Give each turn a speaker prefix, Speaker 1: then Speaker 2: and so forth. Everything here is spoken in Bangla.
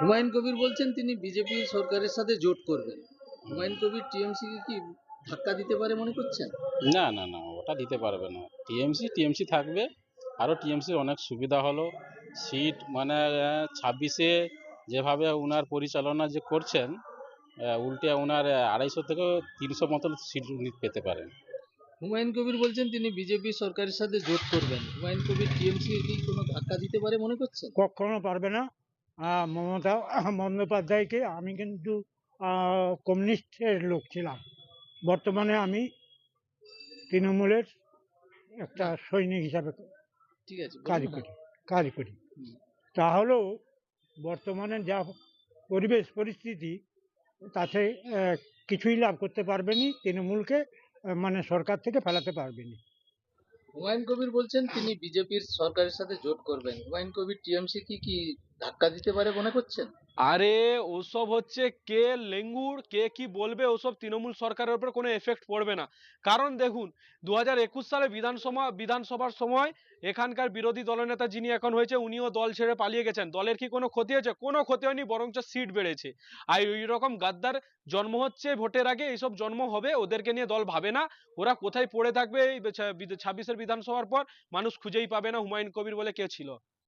Speaker 1: হুমায়ুন কবির বলছেন তিনি বিজেপি সরকারের সাথে জোট করবেন। হুমায়ুন কবির টিএমসি কে কি ধাক্কা দিতে পারে মনে করছেন?
Speaker 2: না না না ওটা দিতে পারবে না। টিএমসি টিএমসি থাকবে। আরও টিএমসির অনেক সুবিধা হলো। সিট মানে ছাব্বিশে যেভাবে ওনার পরিচালনা যে করছেন উল্টে ওনার আড়াইশো থেকে তিনশো মতন সিট উনি পেতে পারেন।
Speaker 1: হুমায়ুন কবির বলছেন তিনি বিজেপি সরকারের সাথে জোট করবেন। হুমায়ুন কবির টিএমসি কে কি কোনো ধাক্কা দিতে পারে মনে করছেন?
Speaker 3: কখনো পারবে না। মমতা বন্দ্যোপাধ্যায়কে আমি কিন্তু কমিউনিস্টের লোক ছিলাম। বর্তমানে আমি তৃণমূলের একটা সৈনিক হিসাবে
Speaker 1: ঠিক আছে
Speaker 3: কাজ করি কাজ করি। তাহলেও বর্তমানে যা পরিবেশ পরিস্থিতি তাতে কিছুই লাভ করতে পারবেনি তৃণমূলকে মানে সরকার থেকে ফেলাতে পারবেনি।
Speaker 1: হুমায়ুন কবির বলছেন তিনি বিজেপির সরকারের সাথে জোট করবেন। হুমায়ুন কবির টিএমসি কি কি ধাক্কা দিতে পারে মনে করছেন?
Speaker 4: আরে, ওসব হচ্ছে কে লেঙ্গুর, কে কি বলবে, ওসব তৃণমূল সরকারের উপর কোনো এফেক্ট পড়বে না। কারণ দেখুন দু হাজার একুশ সালে বিধানসভা, বিধানসভার সময় এখানকার বিরোধী দলনেতা যিনি এখন হয়েছে, উনিও দল ছেড়ে পালিয়ে গেছেন। দলের কি কোনো ক্ষতি হয়েছে? কোনো ক্ষতি হয়নি, বরঞ্চ সিট বেড়েছে। আর ওই রকম গাদ্দার জন্ম হচ্ছে ভোটের আগে, এইসব জন্ম হবে, ওদেরকে নিয়ে দল ভাবে না। ওরা কোথায় পড়ে থাকবে, এই ছাব্বিশের বিধানসভার পর, মানুষ খুঁজেই পাবে না হুমায়ুন কবির বলে কে ছিল।